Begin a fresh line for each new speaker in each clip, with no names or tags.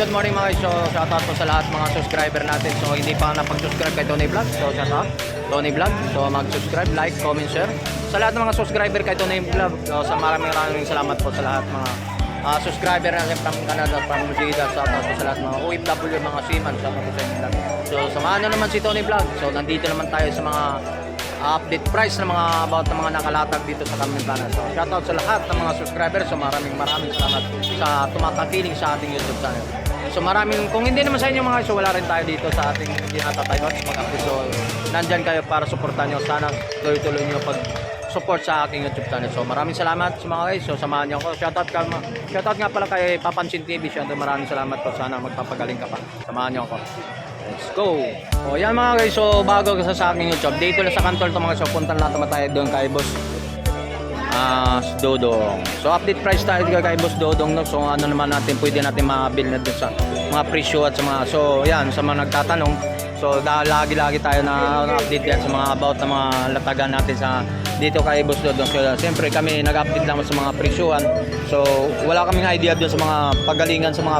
Good morning, mga guys. So, shoutout po sa lahat mga subscriber natin. So, hindi pa napag-subscribe kay Tony Vlog. So, shoutout. Tony Vlog. So, mag-subscribe, like, comment, share. Sa lahat ng mga subscriber kay Tony Vlog. So, sa maraming maraming salamat po sa lahat mga ah, subscriber natin from Canada, from Jida. Shoutout po sa lahat mga OFW, mga seaman. Shoutout po sa vlog. So, samahan nyo naman si Tony Vlog. So, nandito naman tayo sa mga update price ng mga about ng mga nakalatag dito sa Kamintanan. So, shoutout sa lahat ng mga subscribers. So, maraming maraming salamat sa tumatangkiling sa ating YouTube channel. So, maraming, kung hindi naman sa inyo mga so wala rin tayo dito sa ating Ginata Tayo mag So, nandyan kayo para suportahan nyo. Sana tuloy-tuloy nyo pag support sa aking YouTube channel. So, maraming salamat sa mga guys. So, samahan niyo ako. Shoutout, ka, shoutout nga pala kay Papansin TV. Shoutout, maraming salamat po. Sana magpapagaling ka pa. Samahan niyo ako. Let's go! O yan mga guys, so bago ka sa aking YouTube, dito lang sa kantol to mga guys, so punta na tayo doon kay Boss ah Dodong. So update price tayo kay Boss Dodong no. So ano naman natin pwede natin mabil na sa mga presyo at sa mga so yan sa mga nagtatanong. So lagi-lagi tayo na update yan sa mga about na mga latagan natin sa dito kay Boss Dodong. So siyempre kami nag-update lang sa mga presyuhan. So wala kaming idea doon sa mga pagalingan sa mga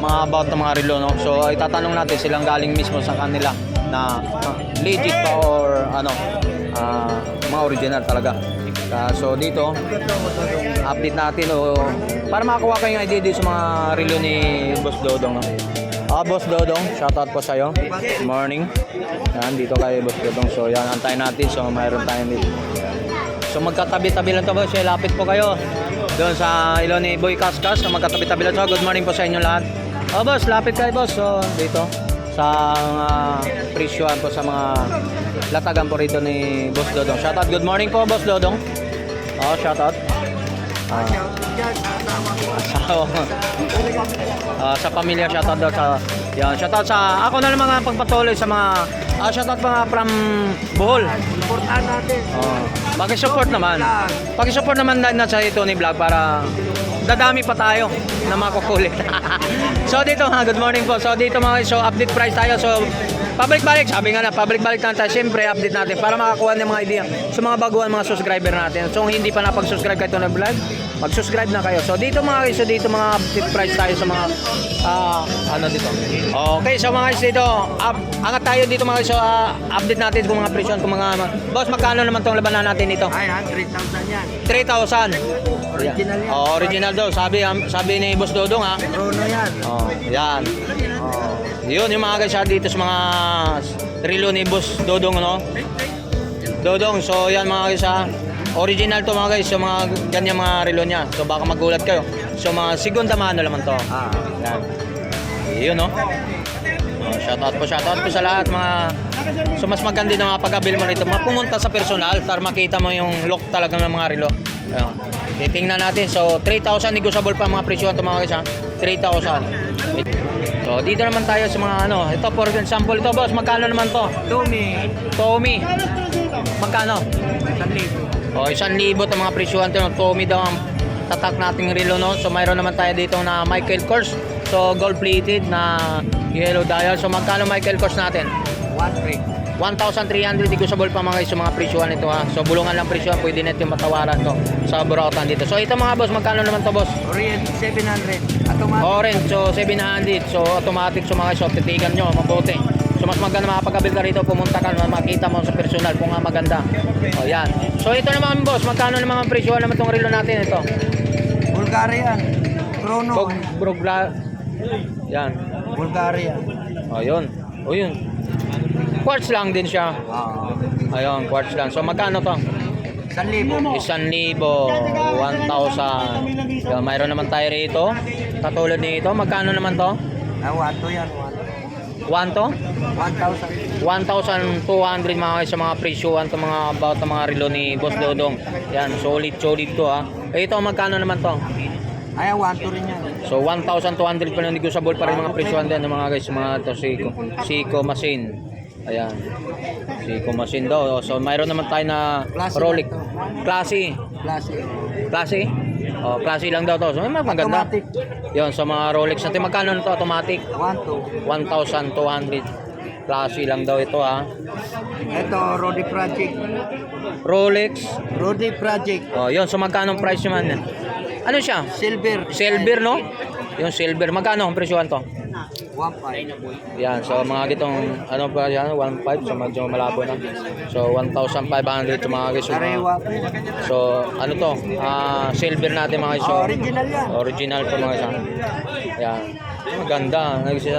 mga about ng mga relo no. So itatanong natin silang galing mismo sa kanila na ah, legit pa or ano ah, mga original talaga. Ah, so dito update natin o para makakuha kayong idea dito sa mga relo ni Boss Dodong no. Ah, Boss Dodong, shoutout po sa iyo. Good morning. Yan, dito kay Boss Dodong. So, yan, antayin natin. So, mayroon tayong dito. So, magkatabi-tabi lang to, boss. Eh, lapit po kayo. Doon sa ilo ni Boy Kaskas. So, magkatabi-tabi lang to. Good morning po sa inyo lahat. Oh, boss, lapit kayo, boss. So, dito. Sa mga presyuhan po sa mga latagan po rito ni Boss Dodong. Shoutout. Good morning po, Boss Dodong. Oh, shoutout. Ah. Asawa. Ah, sa pamilya shoutout daw sa yan shoutout sa ako na lang mga pagpatuloy sa mga ah, shoutout mga from Bohol.
Suportahan natin.
Oh, paki-support naman. Paki-support naman na, na sa Tony Vlog para dadami pa tayo na makukulit. so dito ha, good morning po. So dito mga so update price tayo. So pabalik-balik, sabi nga na, pabalik-balik na tayo. Siyempre, update natin para makakuha ng mga idea sa mga baguhan mga subscriber natin. So, hindi pa napag-subscribe kay Tony Vlog, mag-subscribe na kayo. So, dito mga so dito mga update price tayo sa mga, ah, ano dito. Okay, so mga guys, dito, up, angat tayo dito mga so ah, update natin kung mga presyon, kung mga, boss, magkano naman tong labanan natin dito?
Ay, 100,000 yan.
3,000.
Original yan.
Oh, original daw. Sabi, sabi ni Boss Dodong ha.
Bruno yan.
Oh, yan. Oh. Yun yung mga guys ha, dito sa mga relo ni Boss Dodong no. Dodong, so yan mga guys ha. Original to mga guys, so mga ganyan mga relo niya. So baka magulat kayo. So mga segunda mano naman to.
Ah.
Yan. Yun no. Oh, shoutout po, shoutout po sa lahat mga So mas maganda na mga pag-avail mo rito. Mapumunta sa personal para makita mo yung look talaga ng mga relo. Ayan. Titingnan natin. So 3,000 negotiable pa mga presyo ito mga guys ha. 3,000. So dito naman tayo sa mga ano. Ito for example ito boss. Magkano naman to?
Tommy.
Tommy. Magkano?
1,000.
O, isang libo itong mga presyuhan to. Tommy daw ang tatak nating relo no. So mayroon naman tayo dito na Michael Kors. So gold plated na yellow dial. So magkano Michael Kors natin?
1,300.
1,300 negotiable pa mga guys mga presyuhan nito ha. So bulungan lang presyuhan, pwede na ito matawaran to sa Burautan dito. So ito mga boss, magkano naman to boss?
Orient 700. Automatic.
Orange, so 700. So automatic so mga guys, so titigan nyo, mabuti. So mas maganda makapagabil ka rito, pumunta ka, makita mo sa personal kung nga maganda. O yan. So ito naman boss, magkano naman ang presyuhan naman tong relo natin ito?
Bulgarian. Chrono.
Bog, brogla. Yan.
Bulgaria.
O yun. O yun. Quartz lang din siya.
Ah.
Ayun, quartz lang. So magkano to?
1,000.
Isang libo, 1,000. Yan, mayroon naman tayo rito. Katulad nito, magkano naman to?
Ah, 1 to yan.
1 to?
1,000.
1,200 mga guys sa mga presyuhan to mga about ng mga relo ni Boss Dodong. Yan, solid solid to ha. Eh, ito magkano naman to?
Ay, 1 to rin yan.
So 1,200 pa lang negotiable pa rin mga presyuhan din mga guys mga to Seiko. Seiko machine. Ayan. Seiko machine daw. So mayroon naman tayo na
Classy
Rolex. Classy.
Classic.
Classy? Oh, classy lang daw to. So may maganda.
Automatic.
Yon sa mga Rolex natin magkano automatic?
1 to.
1,200. Classy lang daw ito ha.
Ito, Rodi Project.
Rolex.
Rodi Project.
Oh, yon so magkano ang price naman? Ano siya?
Silver.
Silver no? Yung silver, magkano ang presyohan to?
1.5.
Yan, so mga gitong, ano pa yan, 1.5, so medyo malabo na. So, 1,500 to mga guys. So,
po.
so ano to? Ah, silver natin mga guys. So,
original yan.
Original to mga guys. ah. Yan. Maganda. Kasi,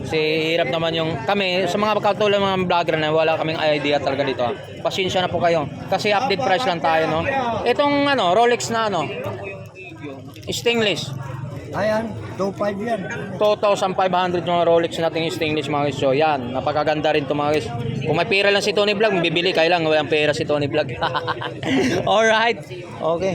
kasi hirap naman yung kami sa mga katulad mga vlogger na wala kaming idea talaga dito. ah. Pasensya na po kayo. Kasi update price lang tayo, no. Itong ano, Rolex na ano, stainless.
Ayan, 2.5 yan.
2,500 yung Rolex natin yung stainless mga guys. So yan, napakaganda rin to mga guys. Kung may pera lang si Tony Vlog, bibili kayo lang. Walang pera si Tony Vlog. Alright. Okay.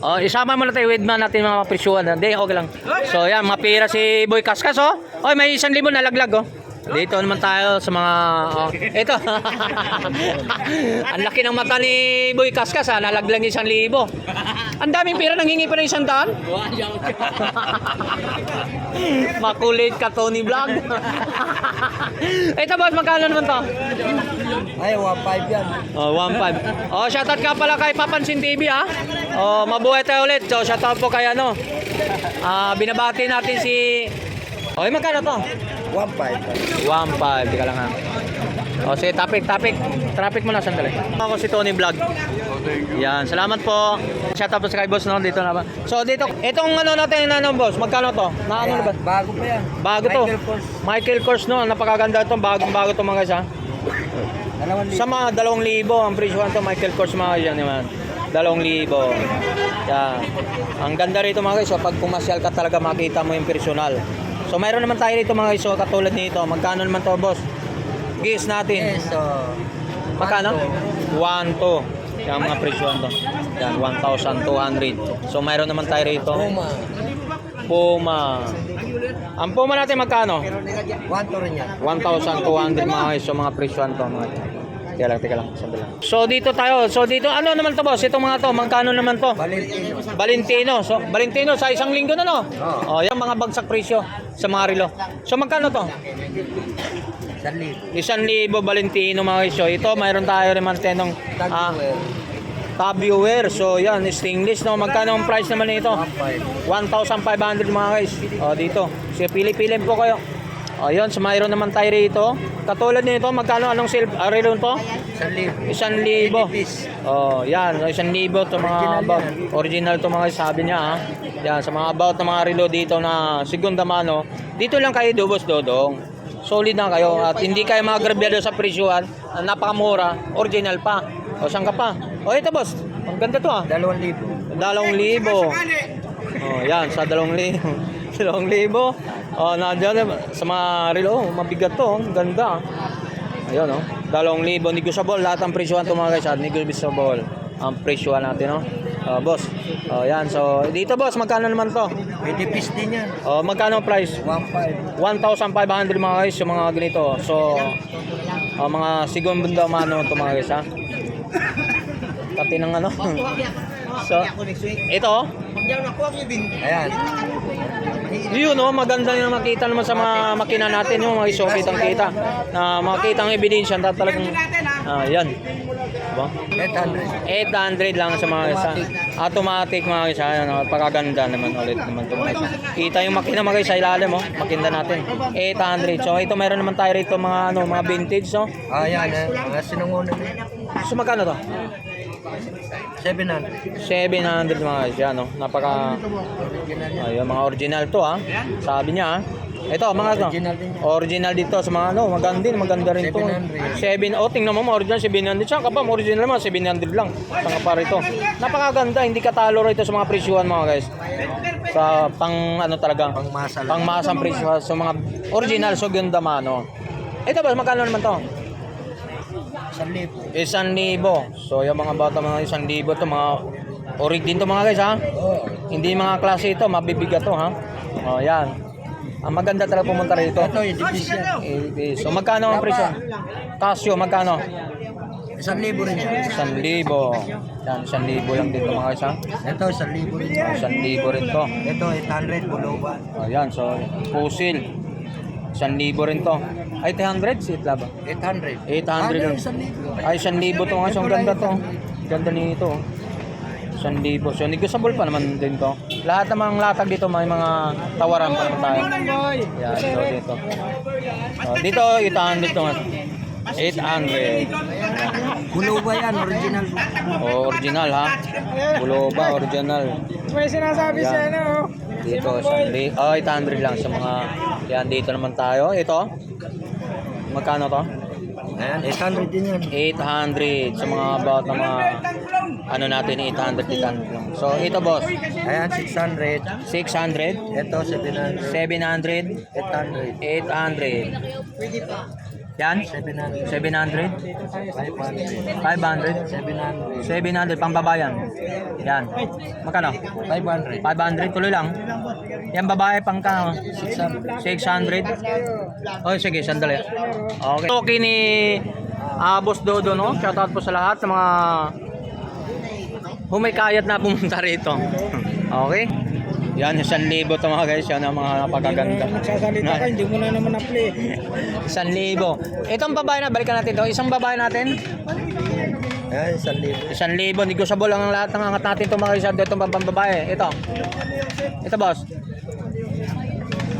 Oh, isama mo na tayo with man natin mga presyuhan. Hindi, okay lang. So yan, mga pera si Boy Kaskas oh. Oy, may isang libo na laglag oh. Dito naman tayo sa mga oh, ito. Ang laki ng mata ni Boy Kaskas ha, nalaglag ng isang libo. Ang daming pera nang hingi pa ng isang daan. Makulit ka Tony Vlog. ito boss, magkano naman to?
Ay, 1.5 yan.
Oh, 1.5. Oh, shoutout ka pala kay Papansin TV ha. Oh, mabuhay tayo ulit. So, shoutout po kay ano. Ah, binabati natin si Oy, magkano to?
1.5.
1.5, di ka lang ha. O, sige, topic, topic. Traffic mo na, sandali. Ako si Tony Vlog. Yan, salamat po. Shoutout po sa kay boss no, dito na ba. So, dito, itong ano natin na ano, boss, magkano to? Na ano ba?
Bago pa yan.
Bago to.
Michael Kors.
Michael Kors, no? Napakaganda itong bagong bago to mga guys, ha? Sa mga 2,000 ang presyohan to Michael Kors mga yan naman. 2,000. Yan. Ang ganda rito mga guys, so pag pumasyal ka talaga makita mo yung personal. So mayroon naman tayo rito mga guys, so katulad nito. Magkano naman to boss? Guess natin.
Yes, so...
Magkano? 1 to. Yan mga presyohan to. Yan, 1,200. So mayroon naman tayo rito.
Puma.
Puma. Ang Puma natin magkano?
1 to rin yan.
1,200 mga guys. So mga presyohan to mga. Teka lang, teka lang. Sandali lang. So dito tayo. So dito, ano naman to boss? Itong mga to, magkano naman to?
Valentino.
Valentino. So Valentino sa isang linggo na no? Oh, yan mga bagsak presyo sa mga relo. So magkano to?
1,000.
Isang libo Valentino mga guys. So ito, mayroon tayo naman tenong ah, tab viewer. So yan, stainless no. Magkano ang price naman nito?
1.5.
1,500 mga guys. O dito. So pili-pili po kayo. O yun, so mayroon naman tayo rito. Katulad nito, magkano anong silb ah, relo to?
1,000.
Isang libo. Oh, yan, so isang libo to mga
Original
about. Original to mga sabi niya ha. Yan, sa mga about ng mga relo dito na segunda mano. Dito lang kayo dubos dodong. Solid na kayo at hindi kayo magrabyado sa presyuhan. Ah, Napakamura, original pa. O saan ka pa? O ito boss, ang ganda to ah.
2,000.
Dalawang libo. Oh, yan, sa dalawang libo. Dalawang libo. Oh, nandiyan sa mga relo, oh, mabigat to, oh. Ang ganda. Ayun, oh. Dalawang libo, negotiable. Lahat ang presyohan to mga guys, ah. negotiable. Ang presyohan natin, oh. Oh, boss. Oh, yan. So, dito boss, magkano naman to?
20 piece din yan.
Oh, magkano price?
1.5.
1,500 mga guys, yung mga ganito. So, oh, mga segundo mano to mga guys, ha. Pati ng ano. so, ito, oh.
Ayan.
Yun oh, maganda yung makita naman sa mga makina natin yung mga iso kitang kita. Na makita ang ebidensya na talagang ah yan. Diba?
800.
800 lang sa mga isa. Automatic mga isa. Ano, pagkaganda naman ulit naman ito mga isa. Kita yung makina mga isa ilalim oh. Makinda natin. 800. So ito meron naman tayo rito mga ano, mga vintage no.
Ayan, eh. Mga sinungunan.
So magkano to?
700.
700 mga isa no. Napaka
yan.
Ayun, mga original to ha. Sabi niya ha. Ito, mga to.
Original din yan.
Original dito sa mga ano, maganda din, maganda rin to. 7,
700.
oh, tingnan mo, mga original 700. Saan ka mga original naman, 700 lang. Saan ka pa rito. Napakaganda, hindi katalo rito sa mga presyuhan mga guys. Sa pang ano talaga,
Pang masa lang.
pang masang presyuhan sa mga original, so ganda mano. Ito ba, magkano naman to?
1,000.
Isang libo. So, yung mga bata mga isang libo to, mga orig din to mga guys ha.
Oo.
Hindi mga klase ito, mabibigat to ha. Oh, yan. Ang maganda talaga pumunta rito.
Ito, yan.
Eh, So magkano ang presyo? Casio, magkano?
1,000 rin yan.
Isang libo. Yan, isang libo lang dito mga isa.
Ito, 1,000 rin yan.
Isang libo rin to.
Ito, 800 buloba.
Ayan, so pusil. Isang libo rin to. Ay, 800? Sitla ba?
800.
800 lang.
Ano, 1,000?
Ay, isang libo to nga. So, ang ganda to. Ganda nito. 1,000. So, negotiable pa naman din to. Lahat ng mga latag dito, may mga tawaran pa naman tayo. Yan, so dito. Oh, dito, 800 to. 800.
Buloba yan, original.
Oh, original ha. Buloba, original.
May sinasabi siya, ano?
Dito, sandali. Oh, 800 lang sa mga... Yan, dito naman tayo. Ito. Magkano to?
Ayan, 800 din yan.
800 sa mga about ng mga ano natin 800 800 lang. So ito boss,
Ayan, 600.
600,
Ito, 700.
700,
800.
800. Yan,
700.
700,
500.
500, 700
700.
pambabayan. Yan. Magkano?
500.
500 tuloy lang. Yan babae pang ka 600. 600. Oh, sige, sandali. Okay. Okay ni ah, Boss Dodo, no? Shoutout po sa lahat ng mga humaykayat na pumunta rito. Okay? Yan, isang libo to mga guys. Yan ang mga napakaganda.
Nagsasalita ka, hindi mo na naman na-play.
Isang libo. Itong babae na, balikan natin to. Isang babae natin,
Ayan, 1,000.
isang libo. Negotiable lang ang lahat ng angat natin itong mga isa. Itong pambabae. Ito. Ito boss.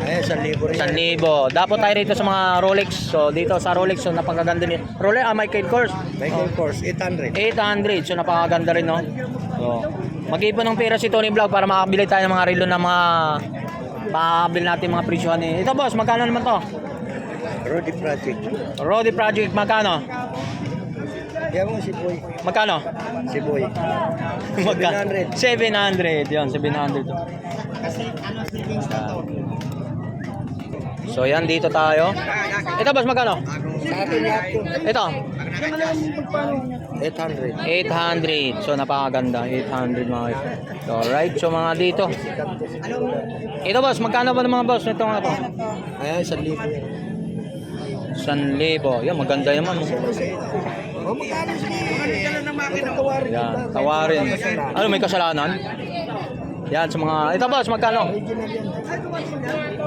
Ayan, 1,000 rin.
Isang libo. Dapat tayo rito sa mga Rolex. So dito sa Rolex, so napakaganda ni Rolex, ah, Michael Kors.
Michael Kors, 800.
800. So napakaganda rin, no? So, mag-ipon ng pera si Tony Vlog para makabili tayo ng mga relo ng mga makabili natin mga presyohan ni. Ito boss, magkano naman to?
Rudy Project.
Rodi Project, magkano?
Yan mo si Boy.
Magkano?
Si Boy.
Magkano? 700.
700.
Yan, 700. So yan, dito tayo. Ito boss, magkano? Ito,
800.
800. So napakaganda, 800 mga guys. So, alright, so mga dito. Ito boss, magkano ba ng mga boss nito mga to?
Ayan, 1,000 yan.
1,000. Yan, maganda naman. oh.
O, magkano si Tawarin.
Yan, tawarin. Ano, may kasalanan? Yan, sa mga... Ito boss, magkano?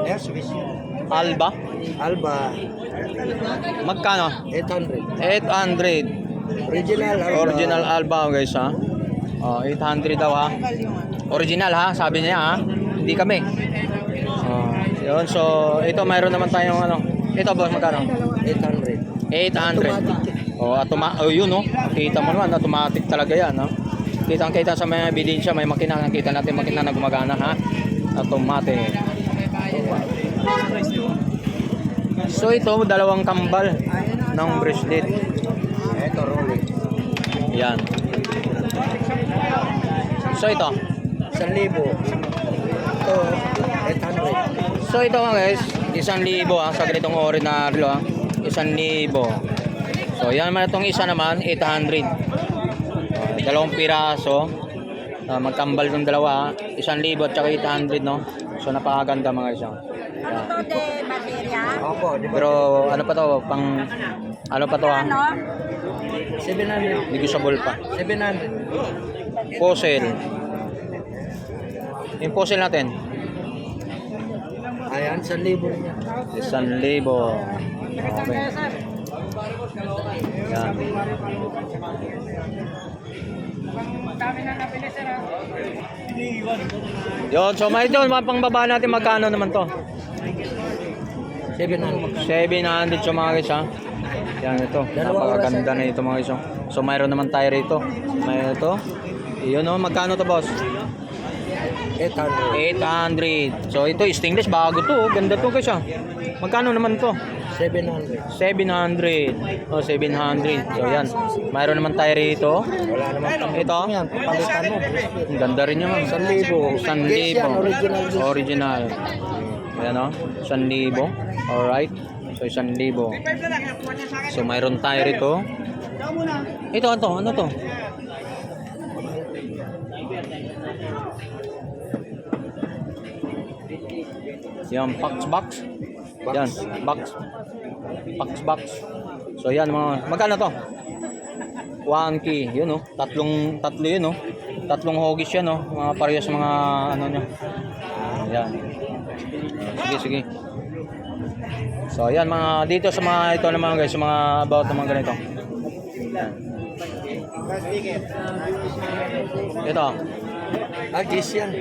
Ayan, Swiss.
Alba?
Alba,
Magkano?
800.
800.
Original Alba.
Original Alba guys ha. Oh, 800 daw ha. Original ha, sabi niya ha. Hindi kami. Oh, yun. So, ito mayroon naman tayong ano. Ito boss, magkano?
800.
800. Oh, atoma oh, yun no. Kita mo naman, automatic talaga yan, no. Kitang-kita sa mga ebidensya, may makina, nakita natin makina na gumagana ha. Automatic. So ito, dalawang kambal ng bracelet.
Ito, Rolex.
Yan. So ito.
1,000. Ito, 800.
So ito nga guys, isang libo ah, sa ganitong ori na relo ah. Isang libo. So yan naman itong isa naman, 800. Uh, dalawang piraso. Uh, magkambal ng dalawa, ah. isang libo at saka 800 no. So napakaganda mga guys. Ah. Yan.
de materia.
Opo, di ba?
Pero ano pa to, pang ano pa to ah,
Ano?
700.
negotiable pa.
700.
Fossil. Yung fossil natin,
Ayan, 1,000 rin yan.
isang libo. Okay. Yan. Yun, so may doon, mga pangbaba natin, magkano naman to?
700.
700 so mga guys ha. Yan ito, napakaganda na ito mga guys. oh. So mayroon naman tayo rito. May ito. Iyon oh, magkano to boss?
800.
800. So ito, stainless, bago to. oh. Ganda to guys ha. Magkano naman to?
700.
700. Oh, 700. So yan. Mayroon naman tayo rito.
Wala naman.
Ito.
Yan, papalitan mo.
Ang ganda rin yun.
1,000.
1,000.
Yes, yan, original.
Original. Ayan o. 1,000. Alright. So, 1,000. So, mayroon tayo rito. Ito, ito. Ano to? Yan, box box. Yan, box. Box box. So yan mga, magkano to? 1K, yun oh. Tatlong, tatlo yun oh. Tatlong hogis yan oh. Mga parehas mga ano nyo. Yan. Sige, sige. So yan mga, dito sa mga ito naman guys, sa mga about mga ganito. Ito.
Ah, gis yan.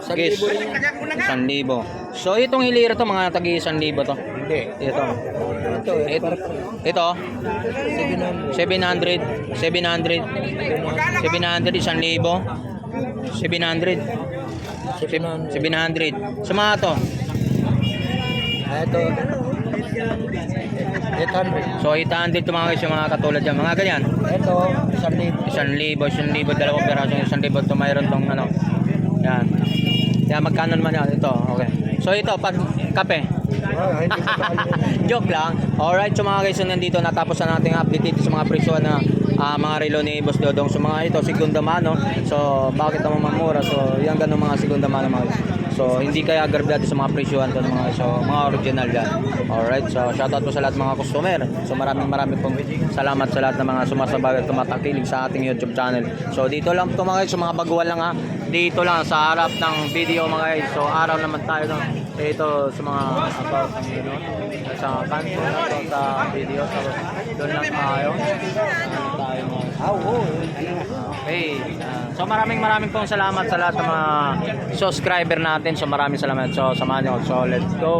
Sa
Guys,
libo rin yan.
1,000. So itong hilira to mga tagi 1,000 to.
Hindi.
Ito.
Ito, eh.
Ito. Ito.
700.
700. 700. 700 1,000. 700.
700.
700. Sa mga to.
Ah, ito. 800.
So 800 to mga guys yung mga katulad yan. Mga ganyan.
Ito, 1,000.
Isang libo, isang libo, dalawang peraso, isang libo. Ito mayroon tong ano. Yan. Yan, magkano naman yan? Ito, okay. So ito, pag kape.
Ah.
Joke lang. Alright, so mga guys, so nandito natapos na nating update dito sa mga presyo na ah, mga relo ni Boss Dodong. So mga ito, segunda mano. So bakit naman mamura? So yan ganun mga segunda mano mga. So hindi kaya agarbado sa mga presyohan to mga. So mga original yan. Alright, so shoutout po sa lahat ng mga customer. So maraming maraming pong salamat sa lahat ng mga sumasabay at tumatakilig sa ating YouTube channel. So dito lang to mga guys, mga baguhan lang ha. Dito lang sa harap ng video mga guys. So araw naman tayo no. Ito sa mga about ng ano, sa kanto sa video. So doon lang tayo. Okay. So maraming maraming pong salamat sa lahat ng mga subscriber natin. So maraming salamat. So samahan niyo. So let's go.